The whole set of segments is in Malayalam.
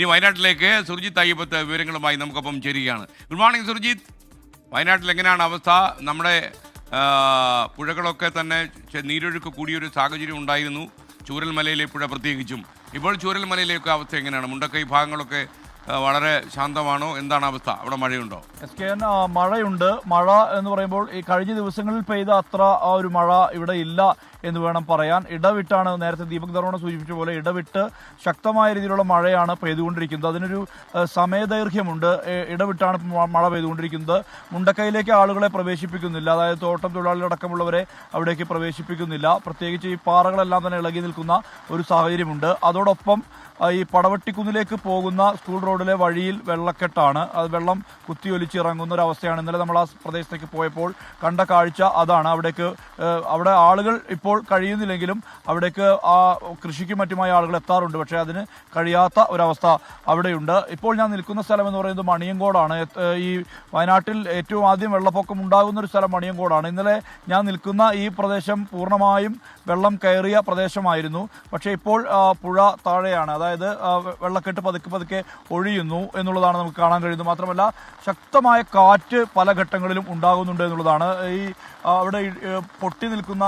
ഇനി വയനാട്ടിലേക്ക് സുർജിത്ത് അയ്യപ്പത്ത് വിവരങ്ങളുമായി നമുക്കൊപ്പം ചേരുകയാണ്. Good morning Surjith. വയനാട്ടിൽ എങ്ങനെയാണ് അവസ്ഥ? നമ്മുടെ പുഴകളൊക്കെ തന്നെ നീരൊഴുക്ക് കൂടിയൊരു സാഹചര്യം ഉണ്ടായിരുന്നു. ചൂരൽമലയിലെ പുഴ പ്രത്യേകിച്ചും. ഇപ്പോൾ ചൂരൽമലയിലേക്ക് അവസ്ഥ എങ്ങനെയാണ്? മുണ്ടക്കൈ ഭാഗങ്ങളൊക്കെ വളരെ ശാന്തമാണോ? എന്താണ് അവസ്ഥ? അവിടെ മഴയുണ്ടോ? എസ് കെ എൻ മഴയുണ്ട്. മഴ എന്ന് പറയുമ്പോൾ ഈ കഴിഞ്ഞ ദിവസങ്ങളിൽ പെയ്ത അത്ര ആ ഒരു മഴ ഇവിടെ ഇല്ല. എന്ന് വേണം പറയാൻ. ഇടവിട്ടാണ് നേരത്തെ ദീപക് ധർമ്മ സൂചിപ്പിച്ച പോലെ ഇടവിട്ട് ശക്തമായ രീതിയിലുള്ള മഴയാണ് പെയ്തുകൊണ്ടിരിക്കുന്നത്. അതിനൊരു സമയ സമയദൈർഘ്യമുണ്ട്. ഇടവിട്ടാണ് മഴ പെയ്തുകൊണ്ടിരിക്കുന്നത്. മുണ്ടക്കൈയിലേക്ക് ആളുകളെ പ്രവേശിപ്പിക്കുന്നില്ല. അതായത് തോട്ടം തൊഴിലാളികളടക്കമുള്ളവരെ അവിടേക്ക് പ്രവേശിപ്പിക്കുന്നില്ല. പ്രത്യേകിച്ച് ഈ പാറകളെല്ലാം തന്നെ ഇളകി നിൽക്കുന്ന ഒരു സാഹചര്യമുണ്ട്. അതോടൊപ്പം ഈ പടവട്ടിക്കുന്നിലേക്ക് പോകുന്ന സ്കൂൾ റോഡിലെ വഴിയിൽ വെള്ളക്കെട്ടാണ്. അത് വെള്ളം കുത്തിയൊലിച്ച് ഇറങ്ങുന്ന ഒരു അവസ്ഥയാണ്. ഇന്നലെ നമ്മൾ ആ പ്രദേശത്തേക്ക് പോയപ്പോൾ കണ്ട കാഴ്ച അതാണ്. അവിടേക്ക് അവിടെ ആളുകൾ ഇപ്പോൾ കഴിയുന്നില്ലെങ്കിലും അവിടേക്ക് ആ കൃഷിക്കും മറ്റുമായി ആളുകൾ എത്താറുണ്ട്. പക്ഷേ അതിന് കഴിയാത്ത ഒരവസ്ഥ അവിടെയുണ്ട്. ഇപ്പോൾ ഞാൻ നിൽക്കുന്ന സ്ഥലം എന്ന് പറയുന്നത് മണിയങ്കോടാണ്. ഈ വയനാട്ടിൽ ഏറ്റവും ആദ്യം വെള്ളപ്പൊക്കം ഉണ്ടാകുന്ന ഒരു സ്ഥലം മണിയങ്കോടാണ്. ഇന്നലെ ഞാൻ നിൽക്കുന്ന ഈ പ്രദേശം പൂർണമായും വെള്ളം കയറിയ പ്രദേശമായിരുന്നു. പക്ഷേ ഇപ്പോൾ പുഴ താഴെയാണ്. അതായത് വെള്ളക്കെട്ട് പതുക്കെ പതുക്കെ ഒഴിയുന്നു എന്നുള്ളതാണ് നമുക്ക് കാണാൻ കഴിയുന്നത്. മാത്രമല്ല ശക്തമായ കാറ്റ് പല ഘട്ടങ്ങളിലും ഉണ്ടാകുന്നുണ്ട് എന്നുള്ളതാണ്. ഈ അവിടെ പൊട്ടി നിൽക്കുന്ന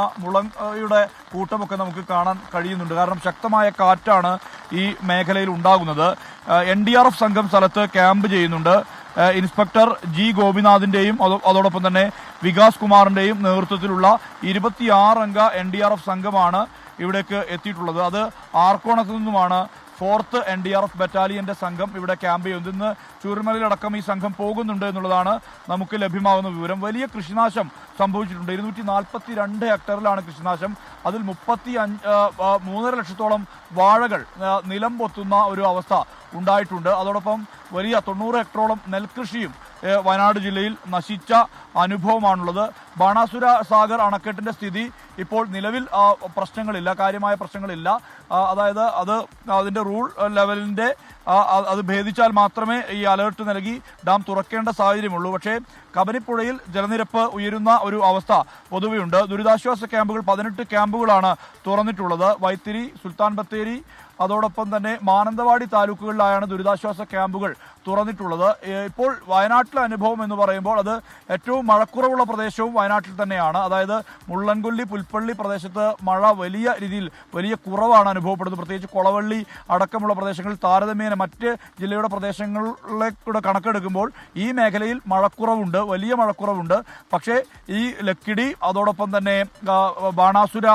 മുളയുടെ കൂട്ടമൊക്കെ നമുക്ക് കാണാൻ കഴിയുന്നുണ്ട്. കാരണം ശക്തമായ കാറ്റാണ് ഈ മേഖലയിൽ ഉണ്ടാകുന്നത്. എൻ ഡി ആർ എഫ് സംഘം സ്ഥലത്ത് ക്യാമ്പ് ചെയ്യുന്നുണ്ട്. ഇൻസ്പെക്ടർ ജി ഗോപിനാഥിന്റെയും അതോടൊപ്പം തന്നെ വികാസ് കുമാറിന്റെയും നേതൃത്വത്തിലുള്ള ഇരുപത്തിയാറംഗ എൻ ഡി ആർ എഫ് സംഘമാണ് ഇവിടേക്ക് എത്തിയിട്ടുള്ളത്. അത് ആർക്കോണത്തു നിന്നുമാണ് fourth N D R F ബറ്റാലിയന്റെ സംഘം ഇവിടെ ക്യാമ്പ് ചെയ്യുന്നു ഇന്ന് ചൂരുമലയിലടക്കം ഈ സംഘം പോകുന്നുണ്ട് എന്നുള്ളതാണ് നമുക്ക് ലഭ്യമാകുന്ന വിവരം. വലിയ കൃഷിനാശം സംഭവിച്ചിട്ടുണ്ട്. ഇരുന്നൂറ്റി നാൽപ്പത്തി രണ്ട് ഹെക്ടറിലാണ് കൃഷിനാശം. അതിൽ മുപ്പത്തി അഞ്ച് മൂന്നര ലക്ഷത്തോളം വാഴകൾ നിലം പൊത്തുന്ന ഒരു അവസ്ഥ ഉണ്ടായിട്ടുണ്ട്. അതോടൊപ്പം വലിയ തൊണ്ണൂറ് ഹെക്ടറോളം നെൽകൃഷിയും വയനാട് ജില്ലയിൽ നശിച്ച അനുഭവമാണുള്ളത്. ബാണാസുര സാഗർ അണക്കെട്ടിന്റെ സ്ഥിതി ഇപ്പോൾ നിലവിൽ പ്രശ്നങ്ങളില്ല കാര്യമായ പ്രശ്നങ്ങളില്ല. അതായത് അത് അതിന്റെ റൂൾ ലെവലിന്റെ അത് ഭേദിച്ചാൽ മാത്രമേ ഈ അലേർട്ട് നൽകി ഡാം തുറക്കേണ്ട സാഹചര്യമുള്ളൂ. പക്ഷേ കബനിപ്പുഴയിൽ ജലനിരപ്പ് ഉയരുന്ന ഒരു അവസ്ഥ പൊതുവെയുണ്ട്. ദുരിതാശ്വാസ ക്യാമ്പുകൾ പതിനെട്ട് ക്യാമ്പുകളാണ് തുറന്നിട്ടുള്ളത്. വൈത്തിരി സുൽത്താൻ ബത്തേരി അതോടൊപ്പം തന്നെ മാനന്തവാടി താലൂക്കുകളിലായാണ് ദുരിതാശ്വാസ ക്യാമ്പുകൾ തുറന്നിട്ടുള്ളത്. ഇപ്പോൾ വയനാട്ടിലെ അനുഭവം എന്ന് പറയുമ്പോൾ അത് ഏറ്റവും മഴക്കുറവുള്ള പ്രദേശവും വയനാട്ടിൽ തന്നെയാണ്. അതായത് മുള്ളൻകൊല്ലി പുൽപ്പള്ളി പ്രദേശത്ത് മഴ വലിയ രീതിയിൽ വലിയ കുറവാണ് അനുഭവപ്പെടുന്നത്. പ്രത്യേകിച്ച് കൊളവള്ളി അടക്കമുള്ള പ്രദേശങ്ങളിൽ താരതമ്യേന മറ്റ് ജില്ലയുടെ പ്രദേശങ്ങളിലെ കൂടെ കണക്കെടുക്കുമ്പോൾ ഈ മേഖലയിൽ മഴക്കുറവുണ്ട് വലിയ മഴക്കുറവുണ്ട്. പക്ഷേ ഈ ലക്കിടി അതോടൊപ്പം തന്നെ ബാണാസുര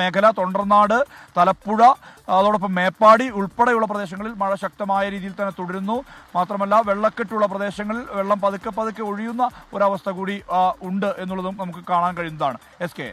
മേഖല തൊണ്ടർനാട് തലപ്പുഴ അതോടൊപ്പം മേപ്പാടി ഉൾപ്പെടെയുള്ള പ്രദേശങ്ങളിൽ മഴ ശക്തമായ രീതിയിൽ തന്നെ തുടരുന്നു. മാത്രമല്ല വെള്ളക്കെട്ടുള്ള പ്രദേശങ്ങളിൽ വെള്ളം പതുക്കെ പതുക്കെ ഒഴിയുന്ന ഒരവസ്ഥ കൂടി ഉണ്ട് എന്നുള്ളതും നമുക്ക് കാണാൻ കഴിയുന്നതാണ്. S K